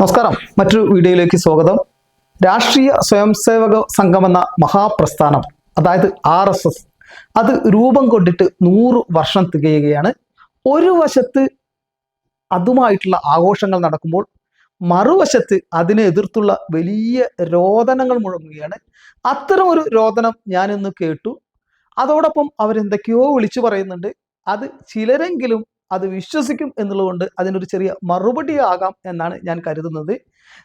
നമസ്കാരം. മറ്റൊരു വീഡിയോയിലേക്ക് സ്വാഗതം. രാഷ്ട്രീയ സ്വയംസേവക സംഘം എന്ന മഹാപ്രസ്ഥാനം അതായത് ആർ എസ് എസ് അത് രൂപം കൊണ്ടിട്ട് നൂറ് വർഷം തികയുകയാണ്. ഒരു വശത്ത് അതുമായിട്ടുള്ള ആഘോഷങ്ങൾ നടക്കുമ്പോൾ മറുവശത്ത് അതിനെ എതിർത്തുള്ള വലിയ രോദനങ്ങൾ മുഴങ്ങുകയാണ്. അത്തരം ഒരു രോദനം ഞാനിന്ന് കേട്ടു. അതോടൊപ്പം അവരെന്തൊക്കെയോ വിളിച്ചു പറയുന്നുണ്ട്. അത് ചിലരെങ്കിലും അത് വിശ്വസിക്കും എന്നുള്ളതുകൊണ്ട് അതിനൊരു ചെറിയ മറുപടി ആകാം എന്നാണ് ഞാൻ കരുതുന്നത്.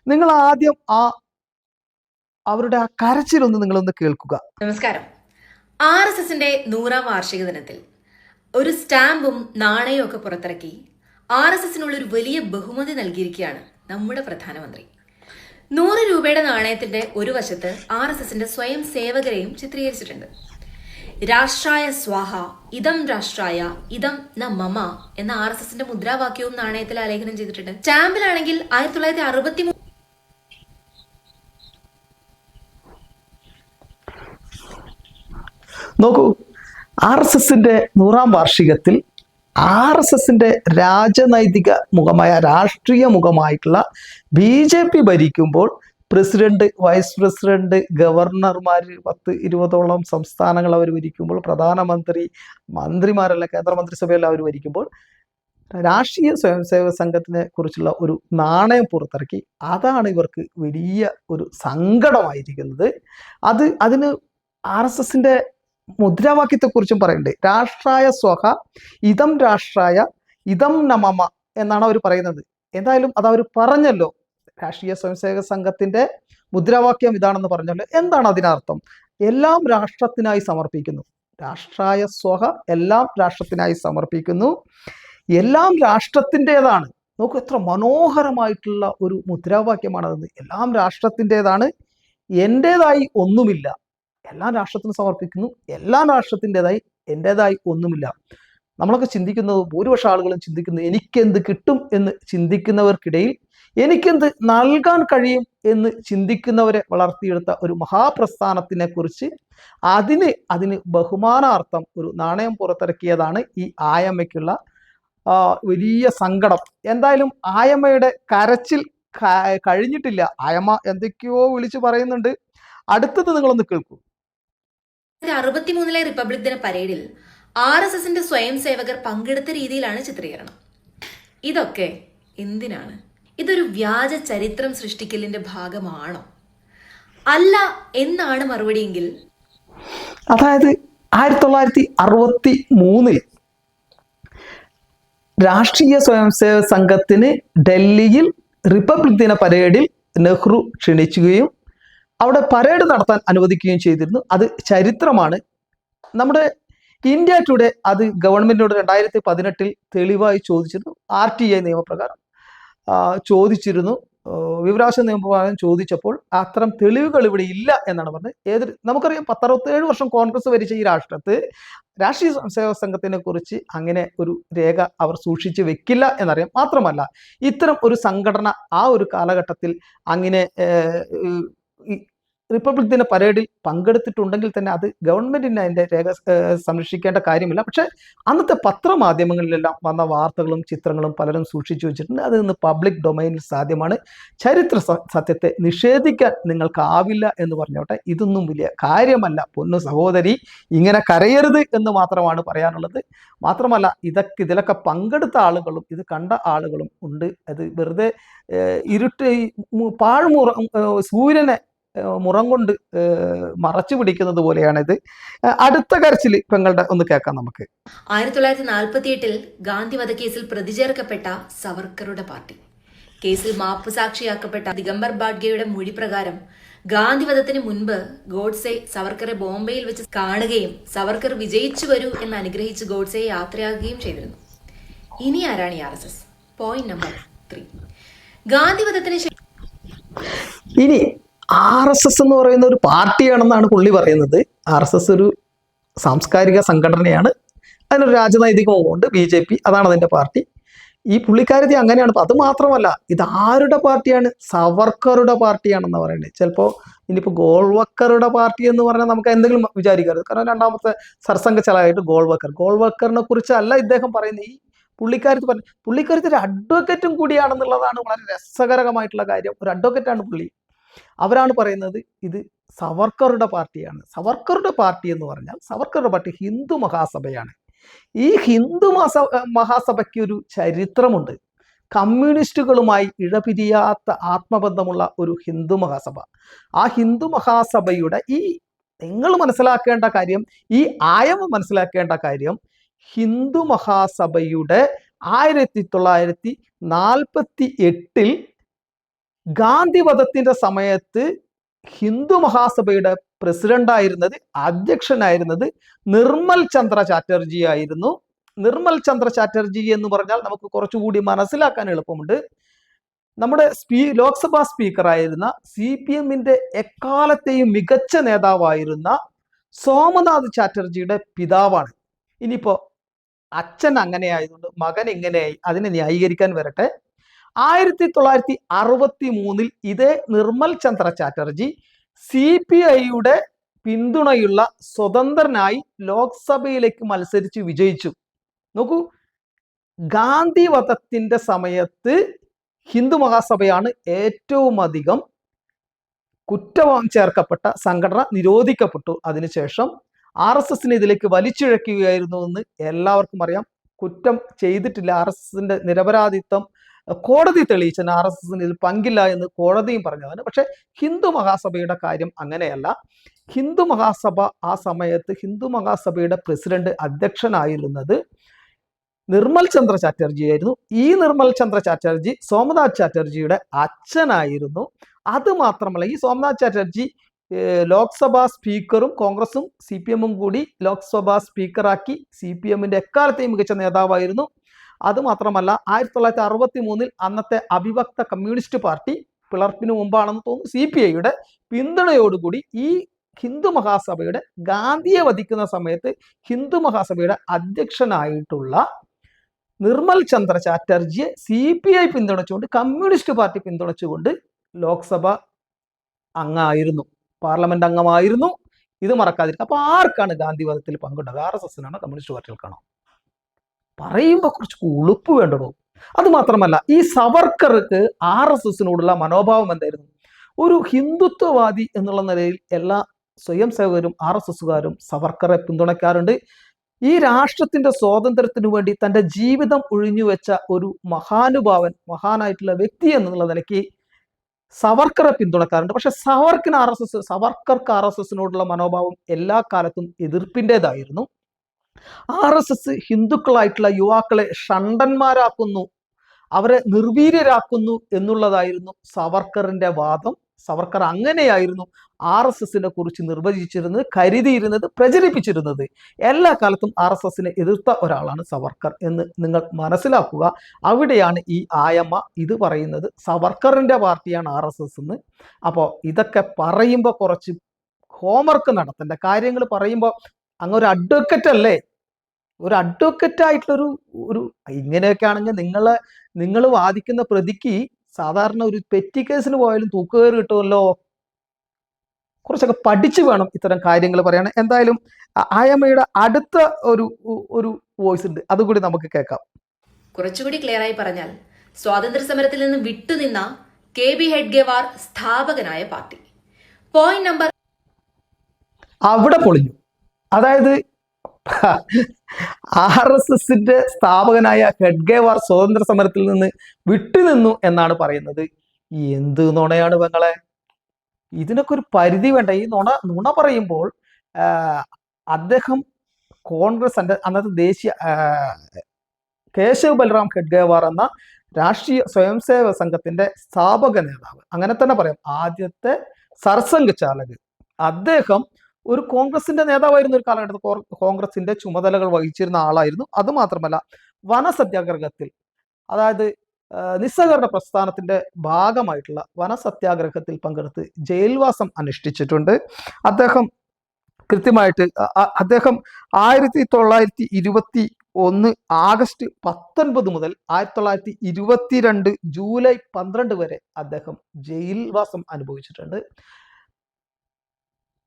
നിങ്ങൾ ആദ്യം ആ അവരുടെ ആ കരച്ചിലൊന്ന് നിങ്ങളൊന്ന് കേൾക്കുക. നമസ്കാരം. ആർ എസ് എസിന്റെ നൂറാം വാർഷിക ദിനത്തിൽ ഒരു സ്റ്റാമ്പും നാണയവും ഒക്കെ പുറത്തിറക്കി ആർ എസ് എസിനുള്ള ഒരു വലിയ ബഹുമതി നൽകിയിരിക്കുകയാണ് നമ്മുടെ പ്രധാനമന്ത്രി. നൂറ് രൂപയുടെ നാണയത്തിന്റെ ഒരു വശത്ത് ആർ എസ് എസിന്റെ സ്വയം സേവകരെയും ചിത്രീകരിച്ചിട്ടുണ്ട്. രാഷ്ട്രായ സ്വാഹ ഇതം രാഷ്ട്രായ ഇതം ന മമ എന്ന ആർ എസ് എസിന്റെ മുദ്രാവാക്യവും നാണയത്തിൽ ആലേഖനം ചെയ്തിട്ടുണ്ട്. സ്റ്റാമ്പിലാണെങ്കിൽ ആയിരത്തി തൊള്ളായിരത്തി അറുപത്തി നോക്കൂ ആർ എസ് എസിന്റെ നൂറാം വാർഷികത്തിൽ ആർ എസ് എസിന്റെ രാജനൈതിക മുഖമായ രാഷ്ട്രീയ മുഖമായിട്ടുള്ള ബി ജെ പി ഭരിക്കുമ്പോൾ പ്രസിഡന്റ് വൈസ് പ്രസിഡന്റ് ഗവർണർമാർ പത്ത് ഇരുപതോളം സംസ്ഥാനങ്ങൾ അവർ ഭരിക്കുമ്പോൾ പ്രധാനമന്ത്രി മന്ത്രിമാരല്ല കേന്ദ്രമന്ത്രിസഭയെല്ലാം അവർ ഭരിക്കുമ്പോൾ രാഷ്ട്രീയ സ്വയംസേവക സംഘത്തിനെ കുറിച്ചുള്ള ഒരു നാണയം പുറത്തിറക്കി. അതാണ് ഇവർക്ക് വലിയ ഒരു സങ്കടമായിരിക്കുന്നത്. അത് അതിന് ആർ എസ് എസിന്റെ മുദ്രാവാക്യത്തെക്കുറിച്ചും പറയുന്നുണ്ട് രാഷ്ട്രായ സ്വഹ ഇതം രാഷ്ട്രായ ഇതം നമമ എന്നാണ് അവർ പറയുന്നത്. എന്തായാലും അത് അവർ പറഞ്ഞല്ലോ. രാഷ്ട്രീയ സ്വയംസേവക സംഘത്തിന്റെ മുദ്രാവാക്യം ഇതാണെന്ന് പറഞ്ഞല്ലോ. എന്താണ് അതിനർത്ഥം? എല്ലാം രാഷ്ട്രത്തിനായി സമർപ്പിക്കുന്നു. രാഷ്ട്രായ സ്വഹ എല്ലാം രാഷ്ട്രത്തിനായി സമർപ്പിക്കുന്നു. എല്ലാം രാഷ്ട്രത്തിന്റെതാണ്. നോക്കൂ എത്ര മനോഹരമായിട്ടുള്ള ഒരു മുദ്രാവാക്യമാണതെന്ന്. എല്ലാം രാഷ്ട്രത്തിന്റെതാണ്. എന്റേതായി ഒന്നുമില്ല. എല്ലാം രാഷ്ട്രത്തിന് സമർപ്പിക്കുന്നു. എല്ലാം രാഷ്ട്രത്തിന്റെതായി എന്റെതായി ഒന്നുമില്ല. നമ്മളൊക്കെ ചിന്തിക്കുന്നത് ഭൂരിപക്ഷ ആളുകളും ചിന്തിക്കുന്നത് എനിക്കെന്ത് കിട്ടും എന്ന് ചിന്തിക്കുന്നവർക്കിടയിൽ എനിക്കെന്ത് നൽകാൻ കഴിയും എന്ന് ചിന്തിക്കുന്നവരെ വളർത്തിയെടുത്ത ഒരു മഹാപ്രസ്ഥാനത്തിനെ കുറിച്ച് അതിന് അതിന് ബഹുമാനാർത്ഥം ഒരു നാണയം പുറത്തിറക്കിയതാണ് ഈ ആയമ്മയ്ക്കുള്ള വലിയ സങ്കടം. എന്തായാലും ആയമ്മയുടെ കരച്ചിൽ കഴിഞ്ഞിട്ടില്ല. ആയമ്മ എന്തൊക്കെയോ വിളിച്ചു പറയുന്നുണ്ട്. അടുത്തത് നിങ്ങളൊന്ന് കേൾക്കൂ. അറുപത്തിമൂന്നിലെ റിപ്പബ്ലിക് ദിന പരേഡിൽ ആർ എസ് എസിന്റെ സ്വയം സേവകർ പങ്കെടുത്ത രീതിയിലാണ് ചിത്രീകരണം. ഇതൊക്കെ എന്തിനാണ്? ഇതൊരു വ്യാജ ചരിത്രം സൃഷ്ടിക്കലിന്റെ ഭാഗമാണോ? അല്ല എന്നാണ് മറുപടിയെങ്കിൽ? അതായത് ആയിരത്തി തൊള്ളായിരത്തി അറുപത്തി മൂന്നിൽ രാഷ്ട്രീയ സ്വയംസേവക സംഘത്തിന് ഡൽഹിയിൽ റിപ്പബ്ലിക് ദിന പരേഡിൽ നെഹ്റു ക്ഷണിക്കുകയും അവിടെ പരേഡ് നടത്താൻ അനുവദിക്കുകയും ചെയ്തിരുന്നു. അത് ചരിത്രമാണ്. നമ്മുടെ ഇന്ത്യ ടുഡേ അത് ഗവൺമെന്റിനോട് രണ്ടായിരത്തി പതിനെട്ടിൽ തെളിവായി ചോദിച്ചിരുന്നു. ആർ ടി ഐ നിയമപ്രകാരം. ചോദിച്ചിരുന്നു. വിവരാശ നിയമപ്രകാരം ചോദിച്ചപ്പോൾ അത്തരം തെളിവുകൾ ഇവിടെ ഇല്ല എന്നാണ് പറഞ്ഞത്. ഏത് നമുക്കറിയാം പത്തറുപത്തേഴ് വർഷം കോൺഗ്രസ് ഭരിച്ച ഈ രാഷ്ട്രത്ത് രാഷ്ട്രീയ സ്വയംസേവക സംഘത്തിനെ കുറിച്ച് അങ്ങനെ ഒരു രേഖ അവർ സൂക്ഷിച്ച് വെക്കില്ല എന്നറിയാം. മാത്രമല്ല ഇത്തരം ഒരു സംഘടന ആ ഒരു കാലഘട്ടത്തിൽ അങ്ങനെ റിപ്പബ്ലിക് ദിന പരേഡിൽ പങ്കെടുത്തിട്ടുണ്ടെങ്കിൽ തന്നെ അത് ഗവൺമെന്റിന് അതിന്റെ രേഖ സംരക്ഷിക്കേണ്ട കാര്യമില്ല. പക്ഷെ അന്നത്തെ പത്രമാധ്യമങ്ങളിലെല്ലാം വന്ന വാർത്തകളും ചിത്രങ്ങളും പലരും സൂക്ഷിച്ചു വെച്ചിട്ടുണ്ട്. അത് ഇന്ന് പബ്ലിക് ഡൊമൈനിൽ സാധ്യമാണ്. ചരിത്ര സത്യത്തെ നിഷേധിക്കാൻ നിങ്ങൾക്കാവില്ല എന്ന് പറഞ്ഞോട്ടെ. ഇതൊന്നും വലിയ കാര്യമല്ല. പൊന്നു സഹോദരി ഇങ്ങനെ കരയരുത് എന്ന് മാത്രമാണ് പറയാനുള്ളത്. മാത്രമല്ല ഇതൊക്കെ ഇതിലൊക്കെ പങ്കെടുത്ത ആളുകളും ഇത് കണ്ട ആളുകളും ഉണ്ട്. അത് വെറുതെ ഇരുട്ട് പാഴ്മുറ സൂര്യനെ മുറം കൊണ്ട് മറച്ചു പിടിക്കുന്നത് പോലെയാണിത്. അടുത്ത കരച്ചിൽ പെങ്ങളുടെ ഒന്ന് കേൾക്കാം നമുക്ക്. ആയിരത്തി തൊള്ളായിരത്തി നാൽപ്പത്തി എട്ടിൽ ഗാന്ധി വധക്കേസിൽ പ്രതിചേർക്കപ്പെട്ട സവർക്കറുടെ പാർട്ടി. കേസിൽ മാപ്പ് സാക്ഷിയാക്കപ്പെട്ട ദിഗംബർ ബാഡ്ഗയുടെ മൊഴി പ്രകാരം ഗാന്ധി വധത്തിന് മുൻപ് ഗോഡ്സെ സവർക്കറെ ബോംബെയിൽ വെച്ച് കാണുകയും സവർക്കർ വിജയിച്ചു വരൂ എന്ന് അനുഗ്രഹിച്ച് ഗോഡ്സെയെ യാത്രയാക്കുകയും ചെയ്തിരുന്നു. ഇനി ആരാണ് ഈ R S S? Point number three Gandhi വധത്തിന് ശേഷം ഇനി ആർ എസ് എസ് എന്ന് പറയുന്ന ഒരു പാർട്ടിയാണെന്നാണ് പുള്ളി പറയുന്നത്. ആർ എസ് എസ് ഒരു സാംസ്കാരിക സംഘടനയാണ്. അതിനൊരു രാജനൈതികമുണ്ട് ബി ജെ പി അതാണ് അതിന്റെ പാർട്ടി. ഈ പുള്ളിക്കാരത്തി അങ്ങനെയാണ്. അത് മാത്രമല്ല ഇത് ആരുടെ പാർട്ടിയാണ്? സവർക്കറുടെ പാർട്ടിയാണെന്ന് പറയുന്നത് ചിലപ്പോൾ ഇനിയിപ്പോൾ ഗോൾവക്കറുടെ പാർട്ടി എന്ന് പറഞ്ഞാൽ നമുക്ക് എന്തെങ്കിലും വിചാരിക്കരുത് കാരണം രണ്ടാമത്തെ സർസംഘ ചലമായിട്ട് ഗോൾവക്കർ. ഗോൾവക്കറിനെ കുറിച്ചല്ല ഇദ്ദേഹം പറയുന്നത്. ഈ പുള്ളിക്കാരത്ത് പറഞ്ഞു പുള്ളിക്കാരത്ത് ഒരു അഡ്വക്കറ്റും കൂടിയാണെന്നുള്ളതാണ് വളരെ രസകരമായിട്ടുള്ള കാര്യം. ഒരു അഡ്വക്കേറ്റാണ് പുള്ളി. അവരാണ് പറയുന്നത് ഇത് സവർക്കറുടെ പാർട്ടിയാണ്. സവർക്കറുടെ പാർട്ടി എന്ന് പറഞ്ഞാൽ സവർക്കറുടെ പാർട്ടി ഹിന്ദു മഹാസഭയാണ്. ഈ ഹിന്ദു മഹാസ മഹാസഭയ്ക്ക് ഒരു ചരിത്രമുണ്ട്. കമ്മ്യൂണിസ്റ്റുകളുമായി ഇഴപിരിയാത്ത ആത്മബന്ധമുള്ള ഒരു ഹിന്ദു മഹാസഭ. ആ ഹിന്ദു മഹാസഭയുടെ ഈ നിങ്ങൾ മനസ്സിലാക്കേണ്ട കാര്യം ഈ ആയം മനസ്സിലാക്കേണ്ട കാര്യം ഹിന്ദു മഹാസഭയുടെ ആയിരത്തി തൊള്ളായിരത്തി നാൽപ്പത്തി എട്ടിൽ ഗാന്ധിവധത്തിന്റെ സമയത്ത് ഹിന്ദു മഹാസഭയുടെ പ്രസിഡന്റായിരുന്നത് അധ്യക്ഷനായിരുന്നത് നിർമ്മൽ ചന്ദ്ര ചാറ്റർജി ആയിരുന്നു. നിർമ്മൽ ചന്ദ്ര ചാറ്റർജി എന്ന് പറഞ്ഞാൽ നമുക്ക് കുറച്ചുകൂടി മനസ്സിലാക്കാൻ എളുപ്പമുണ്ട്. നമ്മുടെ സ്പീ ലോക്സഭാ സ്പീക്കറായിരുന്ന സി പി എമ്മിന്റെ എക്കാലത്തെയും മികച്ച നേതാവായിരുന്ന സോമനാഥ് ചാറ്റർജിയുടെ പിതാവാണ്. ഇനിയിപ്പോ അച്ഛൻ അങ്ങനെ ആയതുകൊണ്ട് മകൻ ഇങ്ങനെയായി അതിനെ ന്യായീകരിക്കാൻ വരട്ടെ. ആയിരത്തി തൊള്ളായിരത്തി അറുപത്തി മൂന്നിൽ ഇതേ നിർമ്മൽ ചന്ദ്ര ചാറ്റർജി സി പി ഐയുടെ പിന്തുണയുള്ള സ്വതന്ത്രനായി ലോക്സഭയിലേക്ക് മത്സരിച്ച് വിജയിച്ചു. നോക്കൂ ഗാന്ധി വധത്തിന്റെ സമയത്ത് ഹിന്ദു മഹാസഭയാണ് ഏറ്റവും അധികം കുറ്റവാം ചേർക്കപ്പെട്ട സംഘടന നിരോധിക്കപ്പെട്ടു. അതിനുശേഷം ആർ എസ് എസിനെ ഇതിലേക്ക് വലിച്ചിഴക്കുകയായിരുന്നു എന്ന് എല്ലാവർക്കും അറിയാം. കുറ്റം ചെയ്തിട്ടില്ല. ആർ എസ് എസിന്റെ നിരപരാധിത്വം കോടതി തെളിയിച്ചതിന് ആർ എസ് എസിന് ഇതിൽ പങ്കില്ല എന്ന് കോടതിയും പറഞ്ഞതാണ് പക്ഷേ ഹിന്ദു മഹാസഭയുടെ കാര്യം അങ്ങനെയല്ല. ഹിന്ദു മഹാസഭ ആ സമയത്ത് ഹിന്ദു മഹാസഭയുടെ പ്രസിഡന്റ് അധ്യക്ഷനായിരുന്നത് നിർമ്മൽ ചന്ദ്ര ചാറ്റർജി ആയിരുന്നു. ഈ നിർമ്മൽ ചന്ദ്ര ചാറ്റർജി സോമനാഥ് ചാറ്റർജിയുടെ അച്ഛനായിരുന്നു. അത് മാത്രമല്ല ഈ സോമനാഥ് ചാറ്റർജി ലോക്സഭാ സ്പീക്കറും കോൺഗ്രസും സി പി എമ്മും കൂടി ലോക്സഭാ സ്പീക്കറാക്കി സി പി എമ്മിന്റെ എക്കാലത്തെയും മികച്ച നേതാവായിരുന്നു. അത് മാത്രമല്ല ആയിരത്തി തൊള്ളായിരത്തി അറുപത്തി മൂന്നിൽ അന്നത്തെ അവിഭക്ത കമ്മ്യൂണിസ്റ്റ് പാർട്ടി പിളർപ്പിന് മുമ്പാണെന്ന് തോന്നുന്നു. സി പി ഐയുടെ പിന്തുണയോടുകൂടി ഈ ഹിന്ദു മഹാസഭയുടെ ഗാന്ധിയെ വധിക്കുന്ന സമയത്ത് ഹിന്ദു മഹാസഭയുടെ അധ്യക്ഷനായിട്ടുള്ള നിർമ്മൽ ചന്ദ്ര ചാറ്റർജിയെ സി പി ഐ പിന്തുണച്ചുകൊണ്ട് കമ്മ്യൂണിസ്റ്റ് പാർട്ടി പിന്തുണച്ചുകൊണ്ട് ലോക്സഭ അംഗമായിരുന്നു. പാർലമെന്റ് അംഗമായിരുന്നു. ഇത് മറക്കാതിരിക്കുക. അപ്പൊ ആർക്കാണ് ഗാന്ധി വധത്തിൽ പങ്കുണ്ടത് ആർ എസ് എസിനാണോ കമ്മ്യൂണിസ്റ്റ് പാർട്ടികൾക്കാണോ പറയുമ്പോൾ കുറച്ച് ഉളുപ്പ് വേണ്ടടോ അത് മാത്രമല്ല ഈ സവർക്കർക്ക് ആർ എസ് എസിനോടുള്ള മനോഭാവം എന്തായിരുന്നു? ഒരു ഹിന്ദുത്വവാദി എന്നുള്ള നിലയിൽ എല്ലാ സ്വയം സേവകരും ആർ എസ് എസുകാരും സവർക്കറെ പിന്തുണയ്ക്കാറുണ്ട്. ഈ രാഷ്ട്രത്തിന്റെ സ്വാതന്ത്ര്യത്തിനു വേണ്ടി തന്റെ ജീവിതം ഒഴിഞ്ഞുവെച്ച ഒരു മഹാനുഭാവൻ മഹാനായിട്ടുള്ള വ്യക്തി എന്നുള്ള നിലയ്ക്ക് സവർക്കറെ പിന്തുണക്കാറുണ്ട് പക്ഷെ സവർക്കിന് ആർ എസ് എസ് സവർക്കർക്ക് ആർ എസ് എസിനോടുള്ള മനോഭാവം എല്ലാ കാലത്തും എതിർപ്പിന്റെതായിരുന്നു ആർ എസ് എസ് ഹിന്ദുക്കളായിട്ടുള്ള യുവാക്കളെ ഷണ്ടന്മാരാക്കുന്നു. അവരെ നിർവീര്യരാക്കുന്നു എന്നുള്ളതായിരുന്നു സവർക്കറിന്റെ വാദം. സവർക്കർ അങ്ങനെയായിരുന്നു ആർ എസ് എസിനെ കുറിച്ച് നിർവചിച്ചിരുന്നത് കരുതിയിരുന്നത് പ്രചരിപ്പിച്ചിരുന്നത്. എല്ലാ കാലത്തും ആർ എസ് എസിനെ എതിർത്ത ഒരാളാണ് സവർക്കർ എന്ന് നിങ്ങൾ മനസ്സിലാക്കുക. അവിടെയാണ് ഈ ആയമ്മ ഇത് പറയുന്നത്. സവർക്കറിന്റെ പാർട്ടിയാണ് ആർ എസ് എസ് എന്ന്. അപ്പോൾ ഇതൊക്കെ പറയുമ്പോൾ കുറച്ച് ഹോംവർക്ക് നടത്തേണ്ട. കാര്യങ്ങൾ പറയുമ്പോൾ അങ്ങ് ഒരു അഡ്വക്കറ്റ് അല്ലേ? ഒരു അഡ്വക്കറ്റ് ആയിട്ടുള്ളൊരു ഒരു ഇങ്ങനെയൊക്കെ ആണെങ്കിൽ നിങ്ങളെ നിങ്ങൾ വാദിക്കുന്ന പ്രതിക്ക് സാധാരണ ഒരു പെറ്റി കേസിന് പോയാലും തൂക്കുകയറി കിട്ടുമല്ലോ? കുറച്ചൊക്കെ പഠിച്ചു വേണം ഇത്തരം കാര്യങ്ങൾ പറയാൻ. എന്തായാലും ആയമ്മയുടെ അടുത്ത ഒരു ഒരു വോയിസ് ഉണ്ട്. അതുകൂടി നമുക്ക് കേൾക്കാം. കുറച്ചുകൂടി ക്ലിയർ ആയി പറഞ്ഞാൽ സ്വാതന്ത്ര്യ സമരത്തിൽ നിന്ന് വിട്ടുനിന്ന കെ ബി ഹെഡ്ഗേവാർ സ്ഥാപകനായ പാർട്ടി. പോയിന്റ് നമ്പർ അവിടെ പൊളിഞ്ഞു. അതായത് ആർ എസ് എസിന്റെ സ്ഥാപകനായ ഹെഡ്ഗേവാർ സ്വാതന്ത്ര്യ സമരത്തിൽ നിന്ന് വിട്ടുനിന്നു എന്നാണ് പറയുന്നത്. എന്ത് നുണയാണ് പെങ്ങളെ? ഇതിനൊക്കെ ഒരു പരിധി വേണ്ട? ഈ നുണ നുണ പറയുമ്പോൾ അദ്ദേഹം കോൺഗ്രസ് അന്നത്തെ ദേശീയ കേശവ് ബൽറാം ഹെഡ്ഗേവാർ എന്ന രാഷ്ട്രീയ സ്വയംസേവക സംഘത്തിന്റെ സ്ഥാപക നേതാവ്. അങ്ങനെ തന്നെ പറയാം. ആദ്യത്തെ സർസംഘ ചാലക് അദ്ദേഹം ഒരു കോൺഗ്രസിന്റെ നേതാവായിരുന്ന ഒരു കാലഘട്ടത്തിൽ. കോൺഗ്രസിന്റെ ചുമതലകൾ വഹിച്ചിരുന്ന ആളായിരുന്നു. അത് മാത്രമല്ല വനസത്യാഗ്രഹത്തിൽ അതായത് നിസ്സഹകരണ പ്രസ്ഥാനത്തിന്റെ ഭാഗമായിട്ടുള്ള വനസത്യാഗ്രഹത്തിൽ പങ്കെടുത്ത് ജയിൽവാസം അനുഷ്ഠിച്ചിട്ടുണ്ട്. അദ്ദേഹം കൃത്യമായിട്ട് അദ്ദേഹം ആയിരത്തി തൊള്ളായിരത്തി ഇരുപത്തി ഒന്ന് ആഗസ്റ്റ് പത്തൊൻപത് മുതൽ ആയിരത്തി തൊള്ളായിരത്തി ഇരുപത്തിരണ്ട് ജൂലൈ പന്ത്രണ്ട് വരെ അദ്ദേഹം ജയിൽവാസം അനുഭവിച്ചിട്ടുണ്ട്.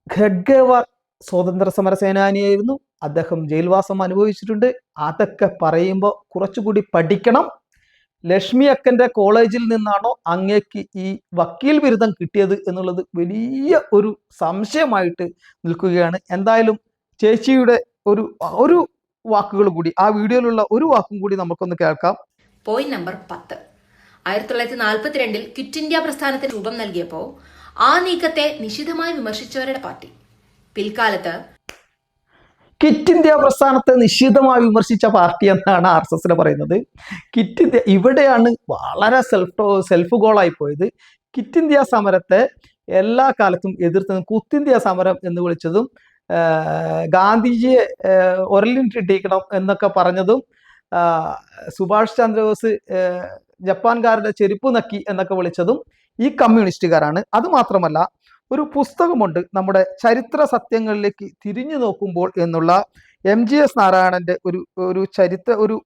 ഖഡ്ഗേവാർ സ്വാതന്ത്ര്യ സമര സേനാനിയായിരുന്നു അദ്ദേഹം ജയിൽവാസം അനുഭവിച്ചിട്ടുണ്ട്. അതൊക്കെ പറയുമ്പോൾ കുറച്ചുകൂടി പഠിക്കണം. ലക്ഷ്മി അക്കന്റെ കോളേജിൽ നിന്നാണോ അങ്ങേക്ക് ഈ വക്കീൽ ബിരുദം കിട്ടിയത് എന്നുള്ളത് വലിയ ഒരു സംശയമായിട്ട് നിൽക്കുകയാണ്. എന്തായാലും ചേച്ചിയുടെ ഒരു ഒരു വാക്കുകൾ കൂടി ആ വീഡിയോയിലുള്ള ഒരു വാക്കും കൂടി നമുക്കൊന്ന് കേൾക്കാം. പോയിന്റ് നമ്പർ പത്ത്. ആയിരത്തി തൊള്ളായിരത്തി നാൽപ്പത്തിരണ്ടിൽ ക്വിറ്റ് ഇന്ത്യ പ്രസ്ഥാനത്തിന് രൂപം നൽകിയപ്പോൾ ആ നീക്കത്തെ നിശിതമായി വിമർശിച്ചവരുടെ പാർട്ടി. പിൽക്കാലത്ത് കിറ്റ് ഇന്ത്യ പ്രസ്ഥാനത്തെ നിശ്ചിതമായി വിമർശിച്ച പാർട്ടി എന്നാണ് ആർ എസ് എസിനെ പറയുന്നത്. കിറ്റ് ഇന്ത്യ ഇവിടെയാണ് വളരെ സെൽഫ് സെൽഫ് ഗോളായി പോയത്. കിറ്റ് ഇന്ത്യ സമരത്തെ എല്ലാ കാലത്തും എതിർത്തതും കുത്തിന്ത്യ സമരം എന്ന് വിളിച്ചതും ഗാന്ധിജിയെ ഒരലിട്ടിട്ടിക്കണം എന്നൊക്കെ പറഞ്ഞതും സുഭാഷ് ചന്ദ്രബോസ് ജപ്പാൻകാരുടെ ചെരുപ്പ് നക്കി എന്നൊക്കെ വിളിച്ചതും ഈ കമ്മ്യൂണിസ്റ്റുകാരാണ്. അത് മാത്രമല്ല ഒരു പുസ്തകമുണ്ട് നമ്മുടെ ചരിത്ര സത്യങ്ങളിലേക്ക് തിരിഞ്ഞു നോക്കുമ്പോൾ എന്നുള്ള എം ജി എസ് നാരായണന്റെ ഒരു ഒരു ചരിത്ര ഒരു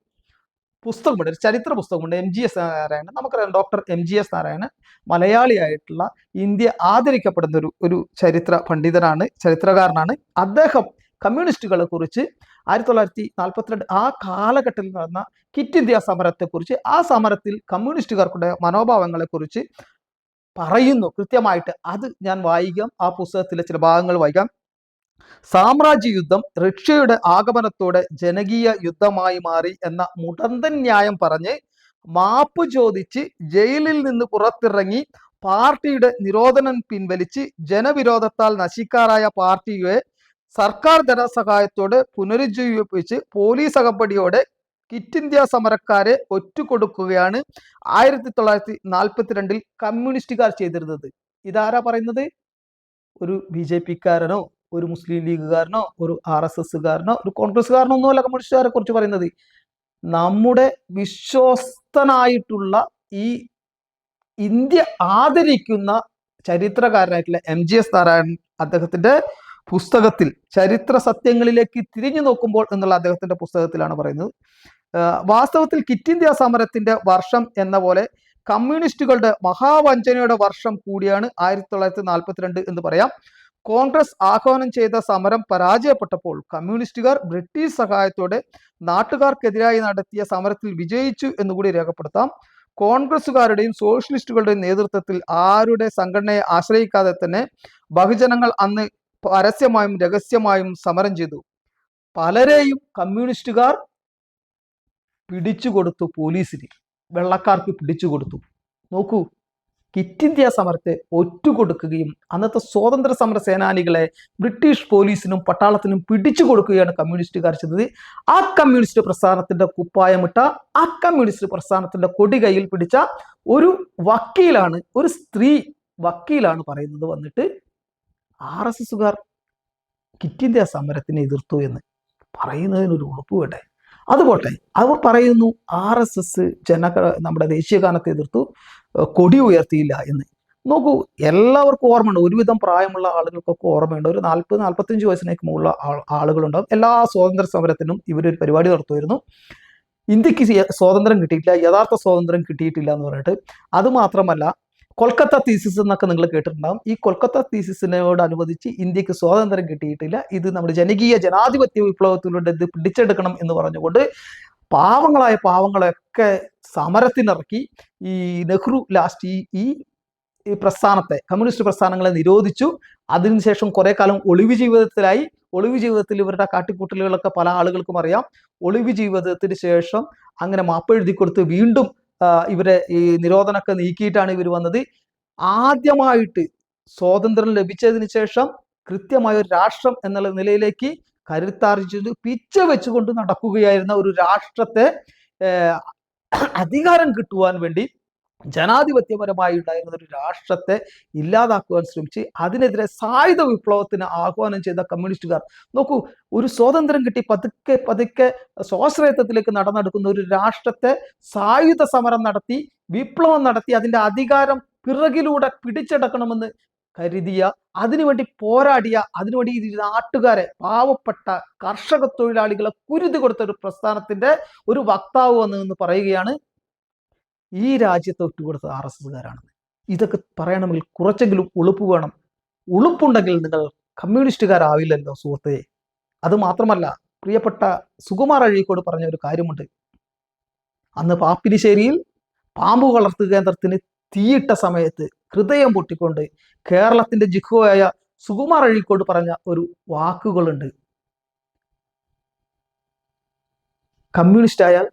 പുസ്തകമുണ്ട് ഒരു ചരിത്ര പുസ്തകമുണ്ട് എം ജി എസ് നാരായണൻ. നമുക്കറിയാം doctor M G S Narayanan മലയാളിയായിട്ടുള്ള India ആദരിക്കപ്പെടുന്ന ഒരു ഒരു ചരിത്ര പണ്ഡിതനാണ് ചരിത്രകാരനാണ്. അദ്ദേഹം കമ്മ്യൂണിസ്റ്റുകളെ കുറിച്ച് ആയിരത്തി തൊള്ളായിരത്തി നാൽപ്പത്തിരണ്ട് ആ കാലഘട്ടത്തിൽ നടന്ന കിറ്റ് ഇന്ത്യ സമരത്തെക്കുറിച്ച് ആ സമരത്തിൽ കമ്മ്യൂണിസ്റ്റുകാർക്കുടെ മനോഭാവങ്ങളെക്കുറിച്ച് പറയുന്നു. കൃത്യമായിട്ട് അത് ഞാൻ വായിക്കാം. ആ പുസ്തകത്തിലെ ചില ഭാഗങ്ങൾ വായിക്കാം. സാമ്രാജ്യ യുദ്ധം റഷ്യയുടെ ആഗമനത്തോടെ ജനകീയ യുദ്ധമായി മാറി എന്ന മുടന്തൻ ന്യായം പറഞ്ഞ് മാപ്പ് ചോദിച്ച് ജയിലിൽ നിന്ന് പുറത്തിറങ്ങി പാർട്ടിയുടെ നിരോധനം പിൻവലിച്ച് ജനവിരോധത്താൽ നശിക്കാറായ പാർട്ടിയെ സർക്കാർ ധനസഹായത്തോടെ പുനരുജ്ജീവിപ്പിച്ച് പോലീസ് അകമ്പടിയോടെ കിറ്റ് ഇന്ത്യ സമരക്കാരെ ഒറ്റുകൊടുക്കുകയാണ് ആയിരത്തി തൊള്ളായിരത്തി നാൽപ്പത്തിരണ്ടിൽ കമ്മ്യൂണിസ്റ്റുകാർ ചെയ്തിരുന്നത്. ഇതാരാ പറയുന്നത്? ഒരു ബി ജെ പിക്കാരനോ ഒരു മുസ്ലിം ലീഗുകാരനോ ഒരു ആർ എസ് എസ്സുകാരനോ ഒരു കോൺഗ്രസ്സുകാരനോ ഒന്നുമല്ല കമ്മ്യൂണിസ്റ്റുകാരെ കുറിച്ച് പറയുന്നത്. നമ്മുടെ വിശ്വസ്തനായിട്ടുള്ള ഈ ഇന്ത്യ ആദരിക്കുന്ന ചരിത്രകാരനായിട്ടുള്ള എം ജി എസ് നാരായണൻ അദ്ദേഹത്തിന്റെ പുസ്തകത്തിൽ ചരിത്ര സത്യങ്ങളിലേക്ക് തിരിഞ്ഞു നോക്കുമ്പോൾ എന്നുള്ള അദ്ദേഹത്തിന്റെ പുസ്തകത്തിലാണ് പറയുന്നത്. വാസ്തവത്തിൽ കിറ്റ് ഇന്ത്യ സമരത്തിന്റെ വർഷം എന്ന പോലെ കമ്മ്യൂണിസ്റ്റുകളുടെ മഹാവഞ്ചനയുടെ വർഷം കൂടിയാണ് ആയിരത്തി തൊള്ളായിരത്തി നാൽപ്പത്തിരണ്ട് എന്ന് പറയാം. കോൺഗ്രസ് ആഹ്വാനം ചെയ്ത സമരം പരാജയപ്പെട്ടപ്പോൾ കമ്മ്യൂണിസ്റ്റുകാർ ബ്രിട്ടീഷ് സഹായത്തോടെ നാട്ടുകാർക്കെതിരായി നടത്തിയ സമരത്തിൽ വിജയിച്ചു എന്നുകൂടി രേഖപ്പെടുത്താം. കോൺഗ്രസുകാരുടെയും സോഷ്യലിസ്റ്റുകളുടെയും നേതൃത്വത്തിൽ ആരുടെ സംഘടനയെ ആശ്രയിക്കാതെ തന്നെ ബഹുജനങ്ങൾ അന്ന് പരസ്യമായും രഹസ്യമായും സമരം ചെയ്തു. പലരെയും കമ്മ്യൂണിസ്റ്റുകാർ പിടിച്ചുകൊടുത്തു പോലീസിന്. വെള്ളക്കാർക്ക് പിടിച്ചു കൊടുത്തു. നോക്കൂ കിറ്റ് ഇന്ത്യ സമരത്തെ ഒറ്റുകൊടുക്കുകയും അന്നത്തെ സ്വാതന്ത്ര്യ സമര സേനാനികളെ ബ്രിട്ടീഷ് പോലീസിനും പട്ടാളത്തിനും പിടിച്ചു കൊടുക്കുകയാണ് കമ്മ്യൂണിസ്റ്റുകാർ ചെയ്തത്. ആ കമ്മ്യൂണിസ്റ്റ് പ്രസ്ഥാനത്തിന്റെ കുപ്പായമിട്ട ആ കമ്മ്യൂണിസ്റ്റ് പ്രസ്ഥാനത്തിന്റെ കൊടി കയ്യിൽ പിടിച്ച ഒരു വക്കീലാണ് ഒരു സ്ത്രീ വക്കീലാണ് പറയുന്നത് വന്നിട്ട് ആർ എസ് എസുകാർ കിറ്റ് ഇന്ത്യ സമരത്തിനെ എതിർത്തു എന്ന് പറയുന്നതിനൊരു ഉറപ്പ് വേണ്ടേ? അതുപോട്ടെ അവർ പറയുന്നു ആർ എസ് എസ് ജന നമ്മുടെ ദേശീയഗാനത്തെ എതിർത്തു കൊടി ഉയർത്തിയില്ല എന്ന്. നോക്കൂ എല്ലാവർക്കും ഓർമ്മയുണ്ട് ഒരുവിധം പ്രായമുള്ള ആളുകൾക്കൊക്കെ ഓർമ്മയുണ്ട്. ഒരു നാൽപ്പത് നാൽപ്പത്തഞ്ച് വയസ്സിനേക്ക് മുകളിലുള്ള ആളുകളുണ്ടാവും. എല്ലാ സ്വാതന്ത്ര്യ സമരത്തിനും ഇവരൊരു പരിപാടി നടത്തുമായിരുന്നു. ഇന്ത്യയ്ക്ക് സ്വാതന്ത്ര്യം കിട്ടിയിട്ടില്ല യഥാർത്ഥ സ്വാതന്ത്ര്യം കിട്ടിയിട്ടില്ല എന്ന് പറഞ്ഞിട്ട്. അത് മാത്രമല്ല കൊൽക്കത്ത തീസിസ് എന്നൊക്കെ നിങ്ങൾ കേട്ടിട്ടുണ്ടാകും ഈ കൊൽക്കത്ത തീസിസിനോട് അനുബന്ധിച്ച് ഇന്ത്യയ്ക്ക് സ്വാതന്ത്ര്യം കിട്ടിയിട്ടില്ല. ഇത് നമ്മുടെ ജനകീയ ജനാധിപത്യ വിപ്ലവത്തിലൂടെ ഇത് പിടിച്ചെടുക്കണം എന്ന് പറഞ്ഞുകൊണ്ട് പാവങ്ങളായ പാവങ്ങളെയൊക്കെ സമരത്തിനിറക്കി ഈ നെഹ്റു ലാസ്റ്റ് ഈ ഈ പ്രസ്ഥാനത്തെ കമ്മ്യൂണിസ്റ്റ് പ്രസ്ഥാനങ്ങളെ നിരോധിച്ചു. അതിനുശേഷം കുറെ കാലം ഒളിവ് ജീവിതത്തിലായി. ഒളിവ് ജീവിതത്തിൽ ഇവരുടെ കാട്ടിക്കൂട്ടലുകളൊക്കെ പല ആളുകൾക്കും അറിയാം. ഒളിവ് ജീവിതത്തിന് ശേഷം അങ്ങനെ മാപ്പ് എഴുതി കൊടുത്ത് വീണ്ടും ഇവരെ ഈ നിരോധനമൊക്കെ നീക്കിയിട്ടാണ് ഇവർ വന്നത്. ആദ്യമായിട്ട് സ്വാതന്ത്ര്യം ലഭിച്ചതിന് ശേഷം കൃത്യമായ ഒരു രാഷ്ട്രം എന്നുള്ള നിലയിലേക്ക് കരുത്താർജിച്ചു പിച്ച വെച്ചുകൊണ്ട് നടക്കുകയായിരുന്ന ഒരു രാഷ്ട്രത്തെ അധികാരം കിട്ടുവാൻ വേണ്ടി ജനാധിപത്യപരമായി ഉണ്ടായിരുന്ന ഒരു രാഷ്ട്രത്തെ ഇല്ലാതാക്കുവാൻ ശ്രമിച്ച് അതിനെതിരെ സായുധ വിപ്ലവത്തിന് ആഹ്വാനം ചെയ്ത കമ്മ്യൂണിസ്റ്റുകാർ. നോക്കൂ ഒരു സ്വാതന്ത്ര്യം കിട്ടി പതുക്കെ പതുക്കെ സ്വാശ്രയത്വത്തിലേക്ക് നടന്നെടുക്കുന്ന ഒരു രാഷ്ട്രത്തെ സായുധ സമരം നടത്തി വിപ്ലവം നടത്തി അതിന്റെ അധികാരം പിറകിലൂടെ പിടിച്ചെടുക്കണമെന്ന് കരുതിയ അതിനുവേണ്ടി പോരാടിയ അതിനുവേണ്ടി ഈ നാട്ടുകാരെ പാവപ്പെട്ട കർഷക തൊഴിലാളികളെ കുരുതി കൊടുത്ത ഒരു പ്രസ്ഥാനത്തിന്റെ ഒരു വക്താവ് എന്ന് പറയുകയാണ് ഈ രാജ്യത്തെ ഒറ്റുകൊടുത്ത ആർ എസ് എസ്കാരാണെന്ന് ഇതൊക്കെ പറയണമെങ്കിൽ കുറച്ചെങ്കിലും ഉളുപ്പ് വേണം. ഉളുപ്പുണ്ടെങ്കിൽ നിങ്ങൾ കമ്മ്യൂണിസ്റ്റുകാരാവില്ലല്ലോ സുഹൃത്തെ. അത് മാത്രമല്ല പ്രിയപ്പെട്ട സുകുമാർ അഴീക്കോട് പറഞ്ഞ ഒരു കാര്യമുണ്ട്. അന്ന് പാപ്പിനിശ്ശേരിയിൽ പാമ്പ് വളർത്തു കേന്ദ്രത്തിന് തീയിട്ട സമയത്ത് ഹൃദയം പൊട്ടിക്കൊണ്ട് കേരളത്തിന്റെ ജിഹുവായ സുകുമാർ അഴീക്കോട് പറഞ്ഞ ഒരു വാക്കുകളുണ്ട്. കമ്മ്യൂണിസ്റ്റ് ആയാൽ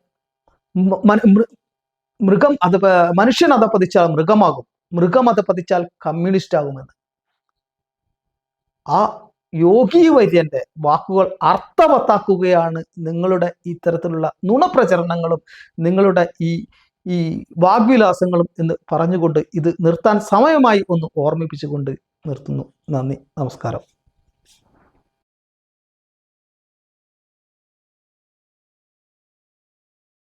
മൃഗം അത് മനുഷ്യൻ അധപ്പതിച്ചാൽ മൃഗമാകും. മൃഗം അധപ്പതിച്ചാൽ കമ്മ്യൂണിസ്റ്റ് ആകുമെന്ന്. ആ യോഗി വൈദ്യന്റെ വാക്കുകൾ അർത്ഥവത്താക്കുകയാണ് നിങ്ങളുടെ ഇത്തരത്തിലുള്ള നുണപ്രചരണങ്ങളും നിങ്ങളുടെ ഈ ഈ വാഗ്വിലാസങ്ങളും എന്ന് പറഞ്ഞുകൊണ്ട് ഇത് നിർത്താൻ സമയമായി ഒന്ന് ഓർമ്മിപ്പിച്ചുകൊണ്ട് നിർത്തുന്നു. നന്ദി. നമസ്കാരം.